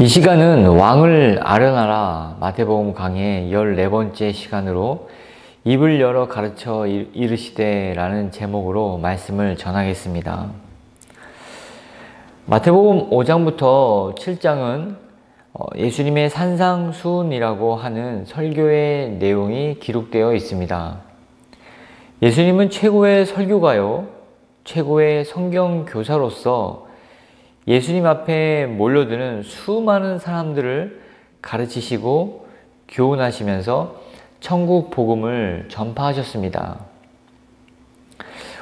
이 시간은 왕을 아련하라 마태복음 강의 14번째 시간으로 입을 열어 가르쳐 이- 이르시되 라는 제목으로 말씀을 전하겠습니다. 마태복음 5장부터 7장은 어, 예수님의 산상수훈이라고 하는 설교의 내용이 기록되어 있습니다. 예수님은 최고의 설교가요, 최고의 성경 교사로서 예수님 앞에 몰려드는 수많은 사람들을 가르치시고 교훈하시면서 천국 복음을 전파하셨습니다.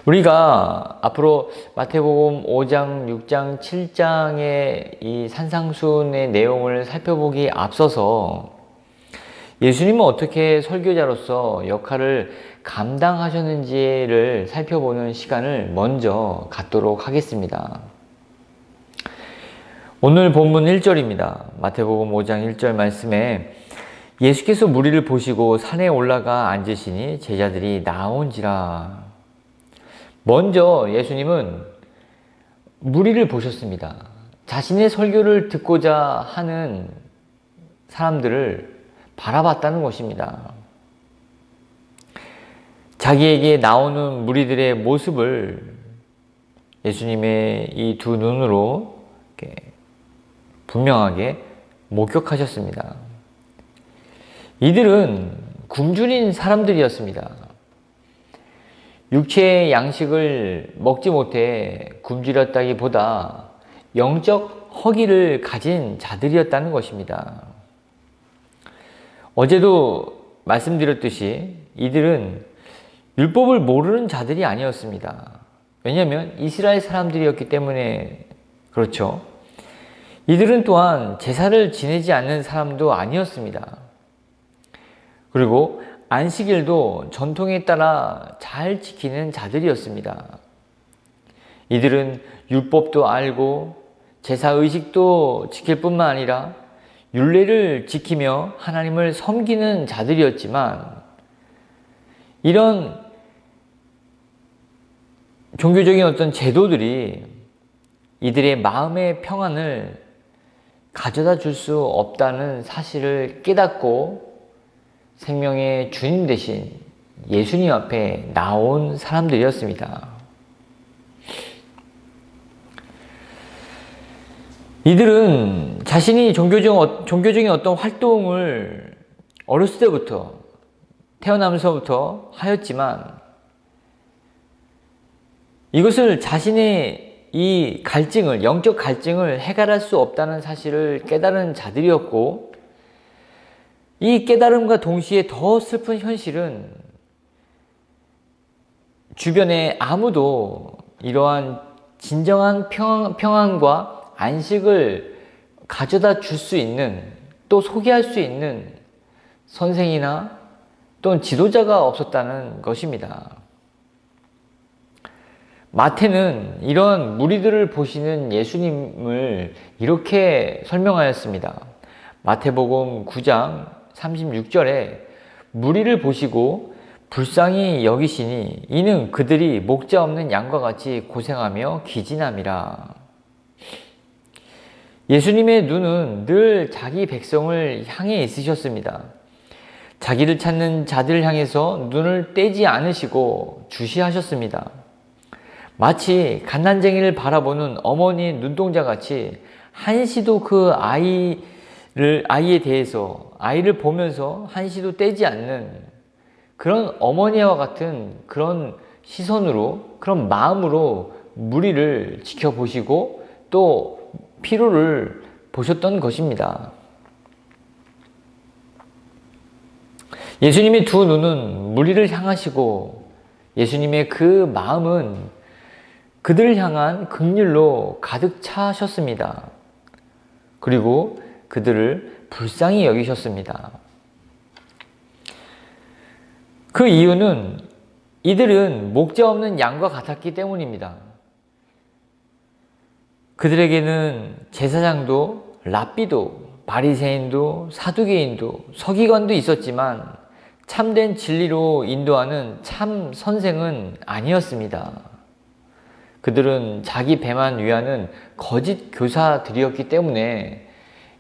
우리가 앞으로 마태복음 5장, 6장, 7장의 이 산상순의 내용을 살펴보기 앞서서 예수님은 어떻게 설교자로서 역할을 감당하셨는지를 살펴보는 시간을 먼저 갖도록 하겠습니다. 오늘 본문 1절입니다. 마태복음 5장 1절 말씀에 예수께서 무리를 보시고 산에 올라가 앉으시니 제자들이 나온지라. 먼저 예수님은 무리를 보셨습니다. 자신의 설교를 듣고자 하는 사람들을 바라봤다는 것입니다. 자기에게 나오는 무리들의 모습을 예수님의 이 두 눈으로 분명하게 목격하셨습니다. 이들은 굶주린 사람들이었습니다. 육체의 양식을 먹지 못해 굶주렸다기보다 영적 허기를 가진 자들이었다는 것입니다. 어제도 말씀드렸듯이 이들은 율법을 모르는 자들이 아니었습니다. 왜냐하면 이스라엘 사람들이었기 때문에 그렇죠. 이들은 또한 제사를 지내지 않는 사람도 아니었습니다. 그리고 안식일도 전통에 따라 잘 지키는 자들이었습니다. 이들은 율법도 알고 제사 의식도 지킬 뿐만 아니라 율례를 지키며 하나님을 섬기는 자들이었지만 이런 종교적인 어떤 제도들이 이들의 마음의 평안을 가져다 줄 수 없다는 사실을 깨닫고 생명의 주님 대신 예수님 앞에 나온 사람들이었습니다. 이들은 자신이 종교적, 종교적인 어떤 활동을 어렸을 때부터 태어나면서부터 하였지만 이것을 자신의 이 갈증을, 영적 갈증을 해결할 수 없다는 사실을 깨달은 자들이었고, 이 깨달음과 동시에 더 슬픈 현실은 주변에 아무도 이러한 진정한 평안, 평안과 안식을 가져다 줄 수 있는 또 소개할 수 있는 선생이나 또는 지도자가 없었다는 것입니다. 마태는 이런 무리들을 보시는 예수님을 이렇게 설명하였습니다. 마태복음 9장 36절에 무리를 보시고 불쌍히 여기시니 이는 그들이 목자 없는 양과 같이 고생하며 기진함이라. 예수님의 눈은 늘 자기 백성을 향해 있으셨습니다. 자기를 찾는 자들을 향해서 눈을 떼지 않으시고 주시하셨습니다. 마치 갓난쟁이를 바라보는 어머니의 눈동자 같이 한시도 그 아이를 아이에 대해서 아이를 보면서 한시도 떼지 않는 그런 어머니와 같은 그런 시선으로 그런 마음으로 무리를 지켜보시고 또 피로를 보셨던 것입니다. 예수님의 두 눈은 무리를 향하시고 예수님의 그 마음은 그들을 향한 극률로 가득 차셨습니다. 그리고 그들을 불쌍히 여기셨습니다. 그 이유는 이들은 목자 없는 양과 같았기 때문입니다. 그들에게는 제사장도 랍비도 바리새인도 사두개인도 서기관도 있었지만 참된 진리로 인도하는 참 선생은 아니었습니다. 그들은 자기 배만 위하는 거짓 교사들이었기 때문에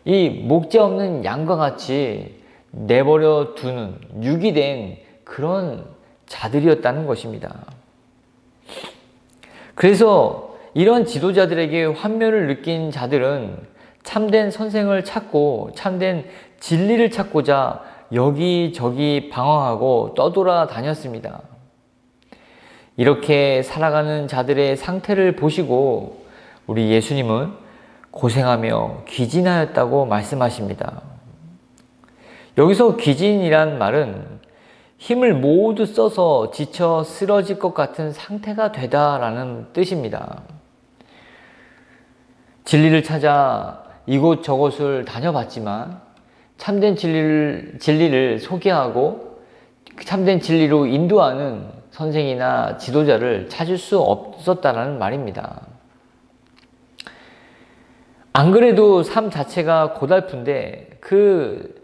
이 목재 없는 양과 같이 내버려 두는 유기된 그런 자들이었다는 것입니다. 그래서 이런 지도자들에게 환멸을 느낀 자들은 참된 선생을 찾고 참된 진리를 찾고자 여기저기 방황하고 떠돌아 다녔습니다. 이렇게 살아가는 자들의 상태를 보시고 우리 예수님은 고생하며 귀진하였다고 말씀하십니다. 여기서 귀진이란 말은 힘을 모두 써서 지쳐 쓰러질 것 같은 상태가 되다라는 뜻입니다. 진리를 찾아 이곳 저곳을 다녀봤지만 참된 진리를, 진리를 소개하고 참된 진리로 인도하는 선생이나 지도자를 찾을 수 없었다는 말입니다. 안 그래도 삶 자체가 고달픈데 그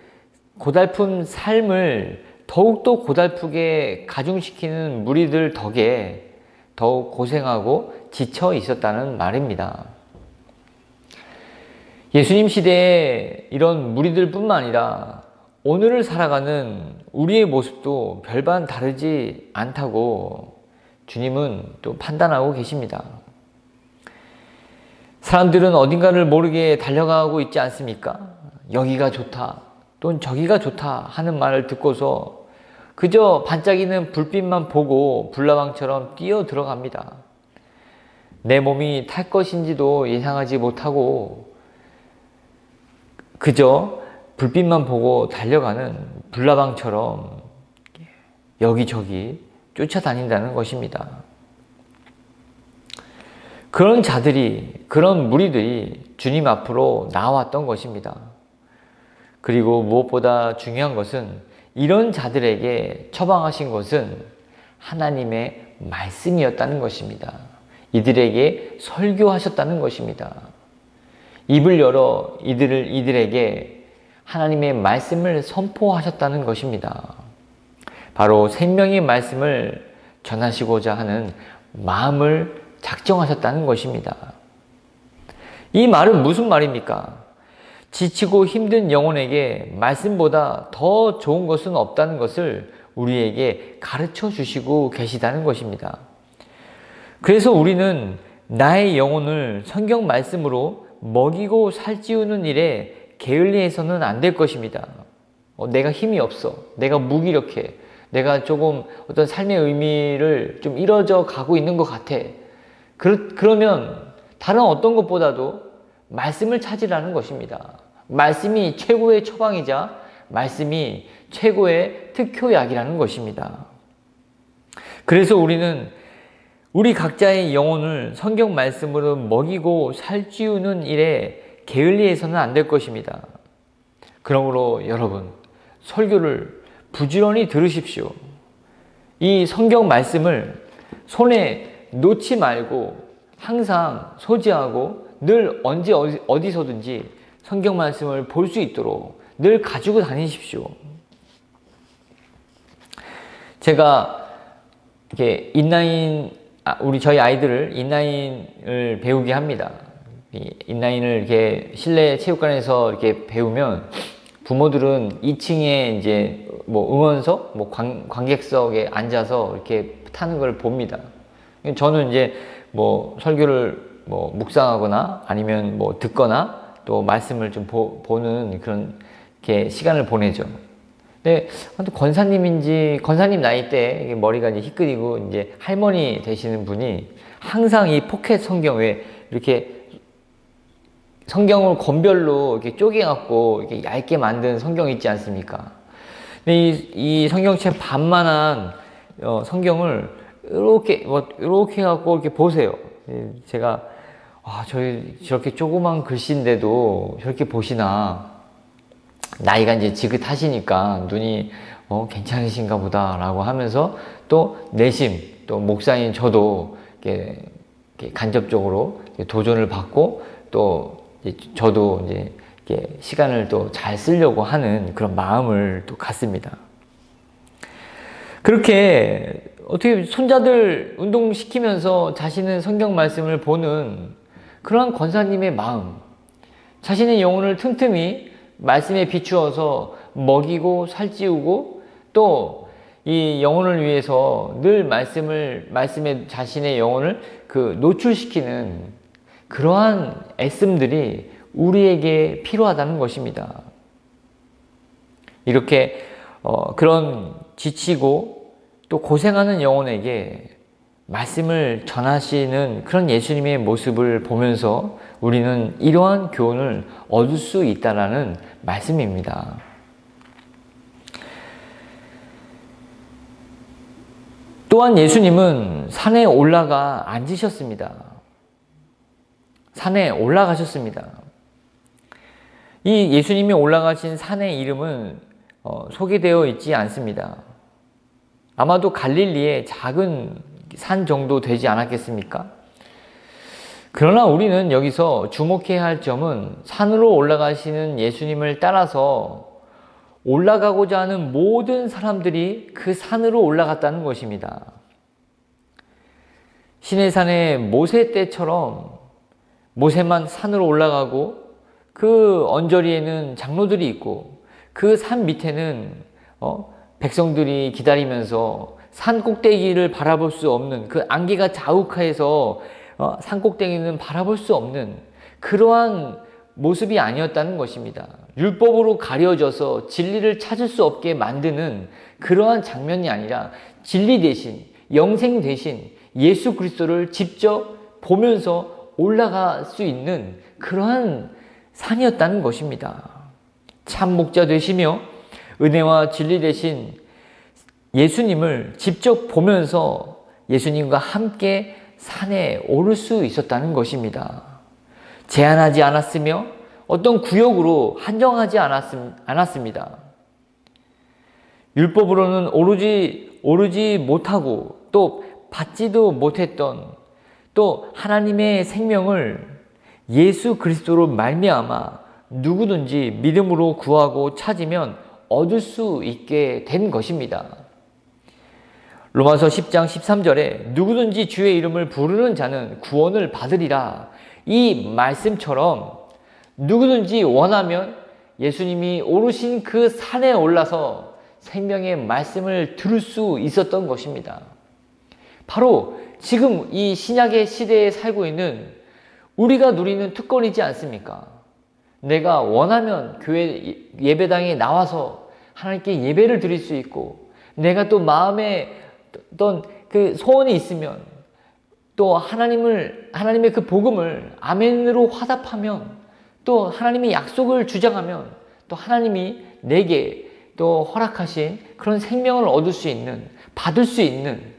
고달픈 삶을 더욱더 고달프게 가중시키는 무리들 덕에 더욱 고생하고 지쳐 있었다는 말입니다. 예수님 시대에 이런 무리들 뿐만 아니라 오늘을 살아가는 우리의 모습도 별반 다르지 않다고 주님은 또 판단하고 계십니다. 사람들은 어딘가를 모르게 달려가고 있지 않습니까? 여기가 좋다, 또는 저기가 좋다 하는 말을 듣고서 그저 반짝이는 불빛만 보고 불나방처럼 뛰어 들어갑니다. 내 몸이 탈 것인지도 예상하지 못하고 그저 불빛만 보고 달려가는 불나방처럼 여기저기 쫓아다닌다는 것입니다. 그런 자들이, 그런 무리들이 주님 앞으로 나왔던 것입니다. 그리고 무엇보다 중요한 것은 이런 자들에게 처방하신 것은 하나님의 말씀이었다는 것입니다. 이들에게 설교하셨다는 것입니다. 입을 열어 이들을 이들에게 하나님의 말씀을 선포하셨다는 것입니다. 바로 생명의 말씀을 전하시고자 하는 마음을 작정하셨다는 것입니다. 이 말은 무슨 말입니까? 지치고 힘든 영혼에게 말씀보다 더 좋은 것은 없다는 것을 우리에게 가르쳐 주시고 계시다는 것입니다. 그래서 우리는 나의 영혼을 성경 말씀으로 먹이고 살찌우는 일에 게을리해서는 안 될 것입니다. 어, 내가 힘이 없어. 내가 무기력해. 내가 조금 어떤 삶의 의미를 좀 잃어져 가고 있는 것 같아. 그러, 그러면 다른 어떤 것보다도 말씀을 찾으라는 것입니다. 말씀이 최고의 처방이자 말씀이 최고의 특효약이라는 것입니다. 그래서 우리는 우리 각자의 영혼을 성경 말씀으로 먹이고 살찌우는 일에 게을리해서는 안 될 것입니다. 그러므로 여러분, 설교를 부지런히 들으십시오. 이 성경 말씀을 손에 놓지 말고 항상 소지하고 늘 언제 어디서든지 성경 말씀을 볼 수 있도록 늘 가지고 다니십시오. 제가 이렇게 인라인 아, 우리 저희 아이들을 인라인을 배우게 합니다. 인라인을 이렇게 실내 체육관에서 이렇게 배우면 부모들은 2층에 이제 뭐 응원석, 뭐 관, 관객석에 앉아서 이렇게 타는 걸 봅니다. 저는 이제 뭐 설교를 뭐 묵상하거나 아니면 뭐 듣거나 또 말씀을 좀 보, 는 그런 게 시간을 보내죠. 근데 권사님인지 권사님 나이 때 머리가 이제 희끗이고 이제 할머니 되시는 분이 항상 이 포켓 성경에 이렇게 성경을 건별로 이렇게 쪼개갖고 이렇게 얇게 만든 성경 있지 않습니까? 이, 이 성경책 반만한 어, 성경을 이렇게 뭐 이렇게 해갖고 이렇게 보세요. 제가 아, 저희 저렇게 조그만 글씨인데도 저렇게 보시나 나이가 이제 지긋하시니까 눈이 어, 괜찮으신가 보다라고 하면서 또 내심 또 목사인 저도 이렇게, 이렇게 간접적으로 도전을 받고 또 이제 저도 이제 시간을 또 잘 쓰려고 하는 그런 마음을 또 갖습니다. 그렇게 어떻게 손자들 운동시키면서 자신은 성경 말씀을 보는 그러한 권사님의 마음, 자신의 영혼을 틈틈이 말씀에 비추어서 먹이고 살찌우고 또 이 영혼을 위해서 늘 말씀을 말씀에 자신의 영혼을 그 노출시키는 그러한 애씀들이 우리에게 필요하다는 것입니다. 이렇게 어, 그런 지치고 또 고생하는 영혼에게 말씀을 전하시는 그런 예수님의 모습을 보면서 우리는 이러한 교훈을 얻을 수 있다라는 말씀입니다. 또한 예수님은 산에 올라가 앉으셨습니다. 산에 올라가셨습니다. 이 예수님이 올라가신 산의 이름은 어, 소개되어 있지 않습니다. 아마도 갈릴리의 작은 산 정도 되지 않았겠습니까? 그러나 우리는 여기서 주목해야 할 점은 산으로 올라가시는 예수님을 따라서 올라가고자 하는 모든 사람들이 그 산으로 올라갔다는 것입니다. 시내산의 모세 때처럼 모세만 산으로 올라가고 그 언저리에는 장로들이 있고 그 산 밑에는 어, 백성들이 기다리면서 산 꼭대기를 바라볼 수 없는 그 안개가 자욱해서 어, 산 꼭대기는 바라볼 수 없는 그러한 모습이 아니었다는 것입니다. 율법으로 가려져서 진리를 찾을 수 없게 만드는 그러한 장면이 아니라 진리 대신 영생 대신 예수 그리스도를 직접 보면서 올라갈 수 있는 그러한 산이었다는 것입니다. 참 목자 되시며 은혜와 진리 대신 예수님을 직접 보면서 예수님과 함께 산에 오를 수 있었다는 것입니다. 제한하지 않았으며 어떤 구역으로 한정하지 않았습 니다. 율법으로는 오르지, 오르지 못하고 또 받지도 못했던 또 하나님의 생명을 예수 그리스도로 말미암아 누구든지 믿음으로 구하고 찾으면 얻을 수 있게 된 것입니다. 로마서 10장 13절에 누구든지 주의 이름을 부르는 자는 구원을 받으리라. 이 말씀처럼 누구든지 원하면 예수님이 오르신 그 산에 올라서 생명의 말씀을 들을 수 있었던 것입니다. 바로 지금 이 신약의 시대에 살고 있는 우리가 누리는 특권이지 않습니까? 내가 원하면 교회 예배당에 나와서 하나님께 예배를 드릴 수 있고 내가 또 마음에 어떤 그 소원이 있으면 또 하나님을 하나님의 그 복음을 아멘으로 화답하면 또 하나님의 약속을 주장하면 또 하나님이 내게 또 허락하신 그런 생명을 얻을 수 있는 받을 수 있는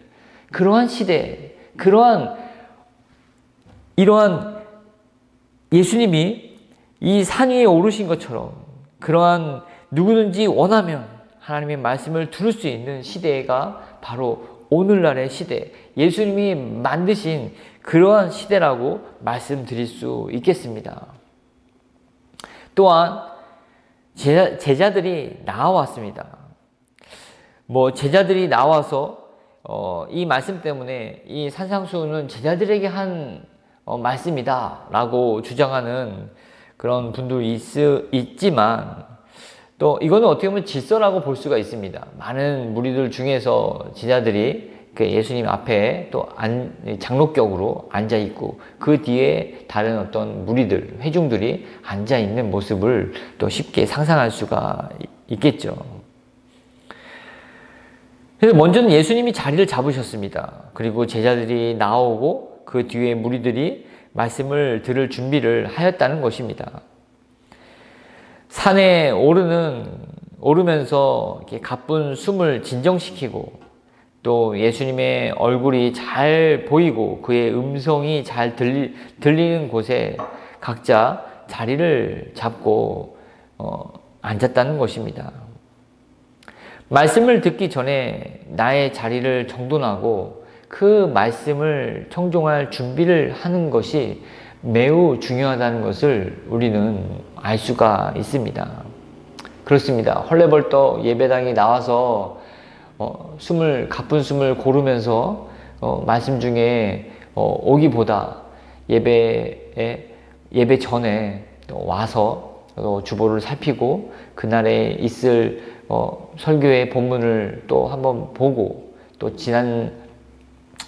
그러한 시대 그러한 이러한 예수님이 이 산 위에 오르신 것처럼 그러한 누구든지 원하면 하나님의 말씀을 들을 수 있는 시대가 바로 오늘날의 시대, 예수님이 만드신 그러한 시대라고 말씀드릴 수 있겠습니다. 또한 제자, 들이 나와왔습니다. 뭐 제자들이 나와서 어, 이 말씀 때문에 이 산상수는 제자들에게 한 어, 말씀이다 라고 주장하는 그런 분도 있, 있지만 또 이거는 어떻게 보면 질서라고 볼 수가 있습니다. 많은 무리들 중에서 제자들이 그 예수님 앞에 또 안, 장로격으로 앉아 있고 그 뒤에 다른 어떤 무리들, 회중들이 앉아 있는 모습을 또 쉽게 상상할 수가 있겠죠. 그래서 먼저는 예수님이 자리를 잡으셨습니다. 그리고 제자들이 나오고 그 뒤에 무리들이 말씀을 들을 준비를 하였다는 것입니다. 산에 오르는 오르면서 이렇게 가쁜 숨을 진정시키고 또 예수님의 얼굴이 잘 보이고 그의 음성이 잘 들리, 들리는 곳에 각자 자리를 잡고 어, 앉았다는 것입니다. 말씀을 듣기 전에 나의 자리를 정돈하고 그 말씀을 청종할 준비를 하는 것이 매우 중요하다는 것을 우리는 알 수가 있습니다. 그렇습니다. 헐레벌떡 예배당에 나와서 어, 숨을 가쁜 숨을 고르면서 어, 말씀 중에 어, 오기보다 예배에 예배 전에 또 와서 또 주보를 살피고 그날에 있을 어, 설교의 본문을 또 한번 보고 또 지난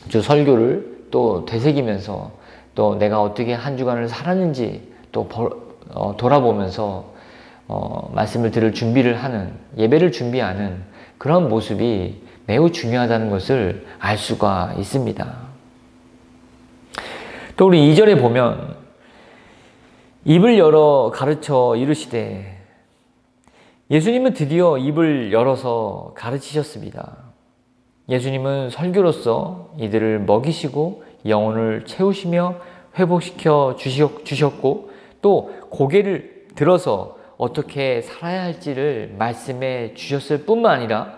주 설교를 또 되새기면서 또 내가 어떻게 한 주간을 살았는지 또 벌- 어, 돌아보면서 어, 말씀을 들을 준비를 하는 예배를 준비하는 그런 모습이 매우 중요하다는 것을 알 수가 있습니다. 또 우리 2절에 보면 입을 열어 가르쳐 이르시되 예수님은 드디어 입을 열어서 가르치셨습니다. 예수님은 설교로서 이들을 먹이시고 영혼을 채우시며 회복시켜 주셨- 주셨고 또 고개를 들어서 어떻게 살아야 할지를 말씀해 주셨을 뿐만 아니라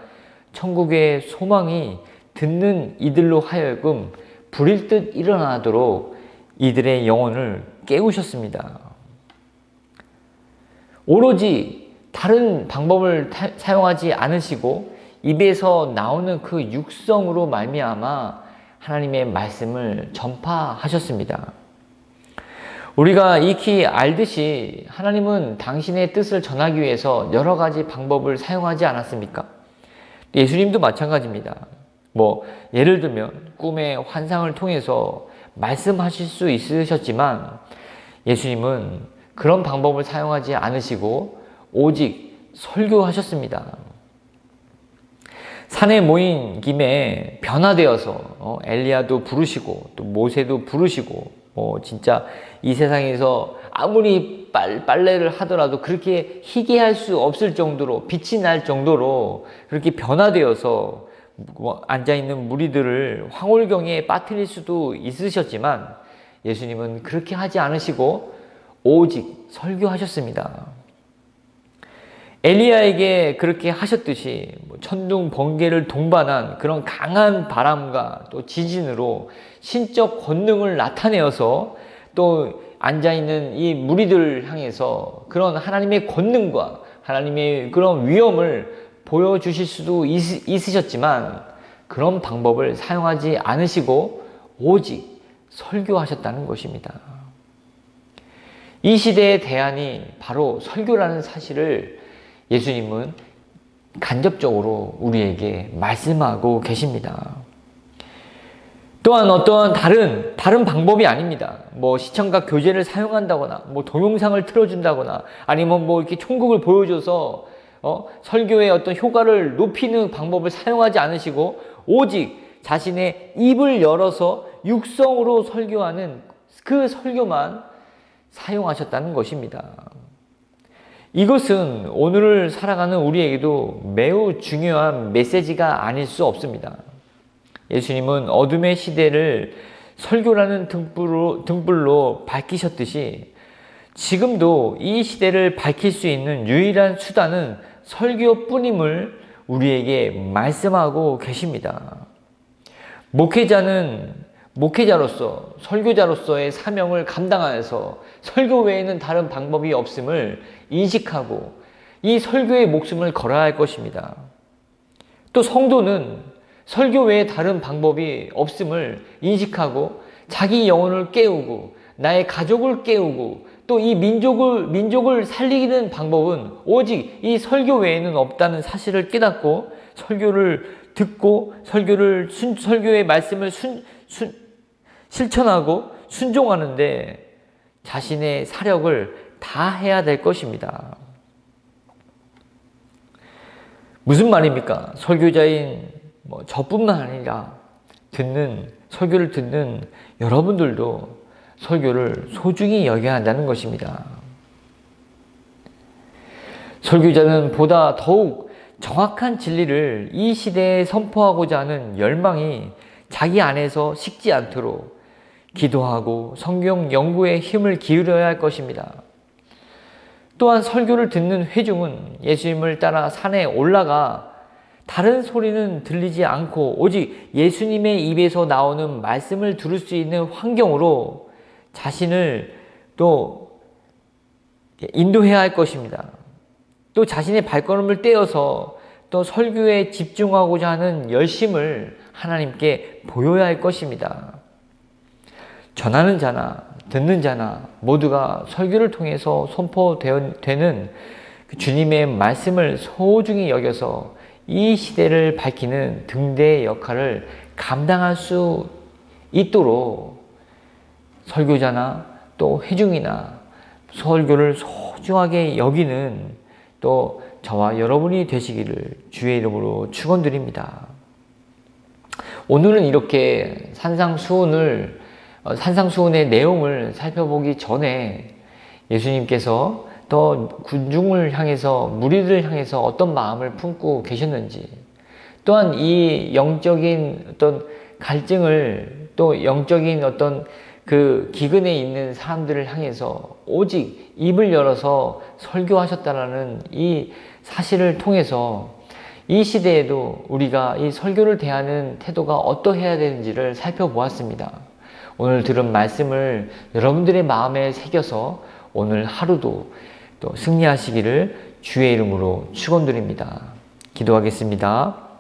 천국의 소망이 듣는 이들로 하여금 불일 듯 일어나도록 이들의 영혼을 깨우셨습니다. 오로지 다른 방법을 타- 사용하지 않으시고 입에서 나오는 그 육성으로 말미암아 하나님의 말씀을 전파하셨습니다. 우리가 익히 알듯이 하나님은 당신의 뜻을 전하기 위해서 여러 가지 방법을 사용하지 않았습니까? 예수님도 마찬가지입니다. 뭐 예를 들면 꿈의 환상을 통해서 말씀하실 수 있으셨지만 예수님은 그런 방법을 사용하지 않으시고 오직 설교하셨습니다. 산에 모인 김에 변화되어서 어, 엘리야도 부르시고 또 모세도 부르시고 뭐 진짜 이 세상에서 아무리 빨, 빨래를 하더라도 그렇게 희귀할 수 없을 정도로 빛이 날 정도로 그렇게 변화되어서 뭐 앉아 있는 무리들을 황홀경에 빠뜨릴 수도 있으셨지만 예수님은 그렇게 하지 않으시고 오직 설교하셨습니다. 엘리야에게 그렇게 하셨듯이 뭐 천둥 번개를 동반한 그런 강한 바람과 또 지진으로 신적 권능을 나타내어서 또 앉아 있는 이 무리들을 향해서 그런 하나님의 권능과 하나님의 그런 위엄을 보여주실 수도 있, 있으셨지만 그런 방법을 사용하지 않으시고 오직 설교하셨다는 것입니다. 이 시대의 대안이 바로 설교라는 사실을 예수님은 간접적으로 우리에게 말씀하고 계십니다. 또한 어떠한 다른 다른 방법이 아닙니다. 뭐 시청각 교재를 사용한다거나 뭐 동영상을 틀어준다거나 아니면 뭐 이렇게 총국을 보여줘서 어, 설교의 어떤 효과를 높이는 방법을 사용하지 않으시고 오직 자신의 입을 열어서 육성으로 설교하는 그 설교만 사용하셨다는 것입니다. 이것은 오늘을 살아가는 우리에게도 매우 중요한 메시지가 아닐 수 없습니다. 예수님은 어둠의 시대를 설교라는 등불로, 등불로 밝히셨듯이 지금도 이 시대를 밝힐 수 있는 유일한 수단은 설교뿐임을 우리에게 말씀하고 계십니다. 목회자는 목회자로서 설교자로서의 사명을 감당하여서 설교 외에는 다른 방법이 없음을 인식하고 이 설교의 목숨을 걸어야 할 것입니다. 또 성도는 설교 외에 다른 방법이 없음을 인식하고 자기 영혼을 깨우고 나의 가족을 깨우고 또 이 민족을 민족을 살리는 방법은 오직 이 설교 외에는 없다는 사실을 깨닫고 설교를 듣고 설교를 순, 설교의 말씀을 순, 순, 실천하고 순종하는데 자신의 사력을 다 해야 될 것입니다. 무슨 말입니까? 설교자인 뭐 저뿐만 아니라 듣는 설교를 듣는 여러분들도 설교를 소중히 여겨야 한다는 것입니다. 설교자는 보다 더욱 정확한 진리를 이 시대에 선포하고자 하는 열망이 자기 안에서 식지 않도록 기도하고 성경 연구에 힘을 기울여야 할 것입니다. 또한 설교를 듣는 회중은 예수님을 따라 산에 올라가 다른 소리는 들리지 않고 오직 예수님의 입에서 나오는 말씀을 들을 수 있는 환경으로 자신을 또 인도해야 할 것입니다. 또 자신의 발걸음을 떼어서 또 설교에 집중하고자 하는 열심을 하나님께 보여야 할 것입니다. 전하는 자나 듣는 자나 모두가 설교를 통해서 선포되는 그 주님의 말씀을 소중히 여겨서 이 시대를 밝히는 등대의 역할을 감당할 수 있도록 설교자나 또 회중이나 설교를 소중하게 여기는 또 저와 여러분이 되시기를 주의 이름으로 축원드립니다. 오늘은 이렇게 산상수훈을 어, 산상수훈의 내용을 살펴보기 전에 예수님께서 더 군중을 향해서 무리들을 향해서 어떤 마음을 품고 계셨는지 또한 이 영적인 어떤 갈증을 또 영적인 어떤 그 기근에 있는 사람들을 향해서 오직 입을 열어서 설교하셨다라는 이 사실을 통해서 이 시대에도 우리가 이 설교를 대하는 태도가 어떠해야 되는지를 살펴보았습니다. 오늘 들은 말씀을 여러분들의 마음에 새겨서 오늘 하루도 또 승리하시기를 주의 이름으로 축원드립니다. 기도하겠습니다.